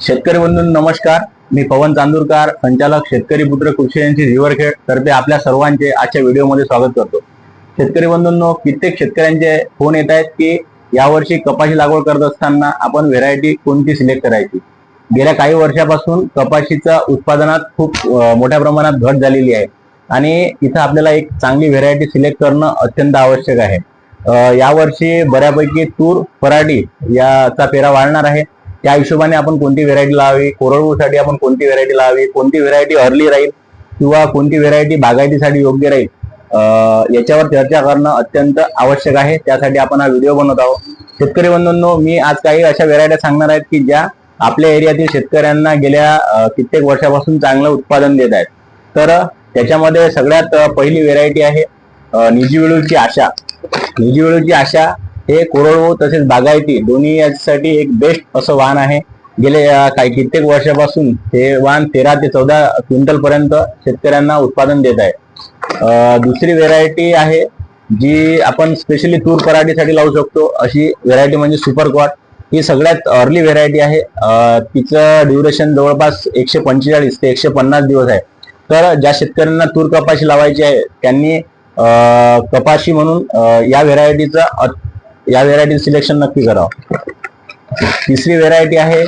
शेतकरी बंधू नमस्कार. मी पवन चांदूरकर संचालक शेतकरी पुत्र कृषी यांची तर तर्फे आपल्या सर्वांचे आजच्या व्हिडिओमध्ये स्वागत करतो. शेतकरी बंधूंनो कित्येक शेतकऱ्यांचे फोन येत आहेत की यावर्षी कपाशी लागवड करत असताना आपण व्हेरायटी कोणती सिलेक्ट करायची? गेल्या काही वर्षापासून कपाशीच्या उत्पादनात खूप मोठ्या प्रमाणात घट झालेली आहे. आणि इथं आपल्याला एक चांगली व्हेरायटी सिलेक्ट करणं अत्यंत आवश्यक आहे. यावर्षी बऱ्यापैकी तूर पराठी याचा पेरा वाढणार आहे. त्या हिशोबाने आपण कोणती व्हेरायटी लावावी? कोरडवूसाठी आपण कोणती व्हेरायटी लावावी? कोणती व्हेरायटी अर्ली राहील? किंवा कोणती व्हेरायटी बागायतीसाठी योग्य राहील? याच्यावर चर्चा करणं अत्यंत आवश्यक आहे. त्यासाठी आपण हा व्हिडिओ बनवत आहोत. शेतकरी बंधूंनो मी आज काही अशा व्हेरायट्या सांगणार आहेत की ज्या आपल्या एरियातील शेतकऱ्यांना गेल्या कित्येक वर्षापासून चांगलं उत्पादन देत आहेत. तर त्याच्यामध्ये सगळ्यात पहिली व्हेरायटी आहे निजीवेळूची आशा. निजीवेळूची आशा हे कोरडवाहू तसेच बागायती दोन्ही यासाठी एक बेस्ट असं वाहन आहे. गेले काही कित्येक वर्षापासून हे वाहन तेरा ते चौदा क्विंटल पर्यंत शेतकऱ्यांना उत्पादन देत आहे. दुसरी व्हेरायटी आहे जी आपण स्पेशली तूर पराठीसाठी लावू शकतो. अशी व्हेरायटी म्हणजे सुपर क्वाट ही सगळ्यात अर्ली व्हेरायटी आहे. तिचं ड्युरेशन जवळपास एकशे पंचेचाळीस ते एकशे पन्नास दिवस आहे. तर ज्या शेतकऱ्यांना तूर कपाशी लावायची आहे त्यांनी कपाशी म्हणून या व्हेरायटीचं या व्हेरायटी सिलेक्शन नक्की करावं. तिसरी व्हेरायटी आहे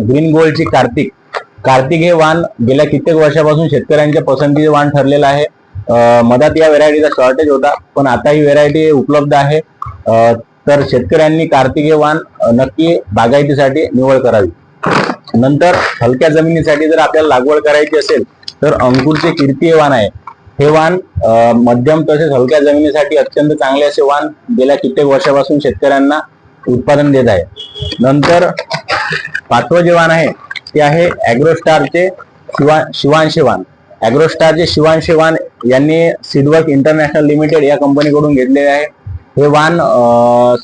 ग्रीन गोल्डची कार्तिक. कार्तिक हे वाण गेल्या कित्येक वर्षापासून शेतकऱ्यांच्या पसंतीचे वाण ठरलेलं आहे. मधात या व्हेरायटीचा शॉर्टेज होता पण आता ही व्हेरायटी उपलब्ध आहे. तर शेतकऱ्यांनी कार्तिक हे वाण नक्की बागायतीसाठी निवड करावी. नंतर हलक्या जमिनीसाठी जर आपल्याला लागवड करायची असेल तर अंकुरचे कीर्ती हे वाण आहे. हे वाण मध्यम तसेच हलक्या जमिनीसाठी अत्यंत चांगले असे वाण गेल्या कित्येक वर्षापासून शेतकऱ्यांना उत्पादन देत आहे. नंतर पाचवं जे वाण आहे ते आहे अॅग्रोस्टारचे शिवा शिवांशे वाण. अॅग्रोस्टारचे शिवांशे वाण यांनी सिडवर्क इंटरनॅशनल लिमिटेड या कंपनीकडून घेतलेले आहे. हे वाण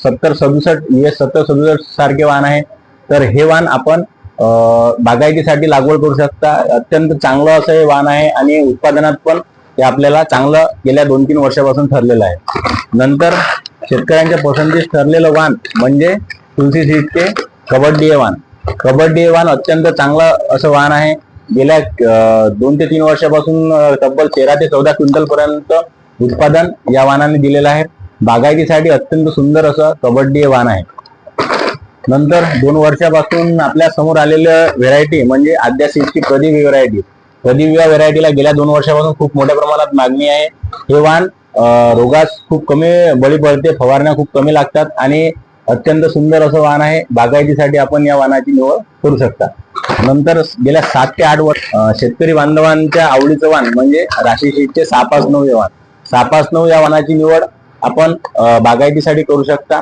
सत्तर सदुसष्ट यू एस सत्तर सदुसष्ट सारखे वाण आहे. तर हे वाण आपण बागायतीसाठी लागवड करू शकता. अत्यंत चांगलं असं हे वाण आहे आणि उत्पादनात पण ते आपल्याला चांगलं गेल्या दोन तीन वर्षापासून ठरलेलं आहे. नंतर शेतकऱ्यांच्या पसंतीस ठरलेलं वाण म्हणजे तुलसी सीटचे कबड्डी हे वाण कबड्डी हे वाण अत्यंत चांगलं असं वाण आहे. गेल्या दोन ते तीन वर्षापासून तब्बल तेरा ते चौदा क्विंटल पर्यंत उत्पादन या वाहनाने दिलेलं आहे. बागायतीसाठी अत्यंत सुंदर असं कबड्डी हे वाण आहे. नंतर दोन वर्षापासून आपल्यासमोर आलेलं व्हेरायटी म्हणजे आद्या सीटची प्रदीप व्हेरायटी प्रदीप या व्हरायटीला गेल्या दोन वर्षापासून खूप मोठ्या प्रमाणात मागणी आहे. हे वाण रोगास खूप कमी बळी पडते फवारण्या खूप कमी लागतात आणि अत्यंत सुंदर असं वाण आहे. बागायतीसाठी आपण या वाणाची निवड करू शकता. नंतर गेल्या सात ते आठ वर्ष शेतकरी बांधवांच्या आवडीचं वाण म्हणजे राशी शीटचे सहा पाच नऊ हे वाण. सहा पाच नऊ या वाणाची निवड आपण बागायतीसाठी करू शकता.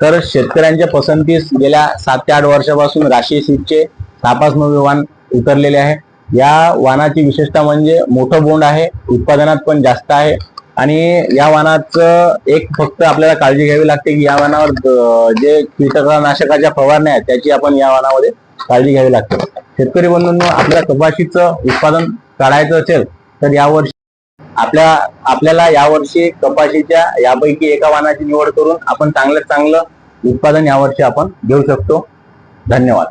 तर शेतकऱ्यांच्या पसंतीस गेल्या सात ते आठ वर्षापासून राशी सीटचे नऊ हे वाण उतरलेले आहे. या वाहनाची विशेषता म्हणजे मोठं बोंड आहे उत्पादनात पण जास्त आहे आणि या वाहनाचं एक फक्त आपल्याला काळजी घ्यावी लागते की या वाहनावर जे कीटकनाशकाच्या फवारण्या आहेत त्याची आपण या वाहनामध्ये काळजी घ्यावी लागते. शेतकरी बंधूंनो आपल्या कपाशीचं उत्पादन काढायचं असेल तर यावर्षी आपल्या आपल्याला यावर्षी कपाशीच्या यापैकी एका वाहनाची निवड करून आपण चांगल्यात चांगलं उत्पादन यावर्षी आपण घेऊ शकतो. धन्यवाद.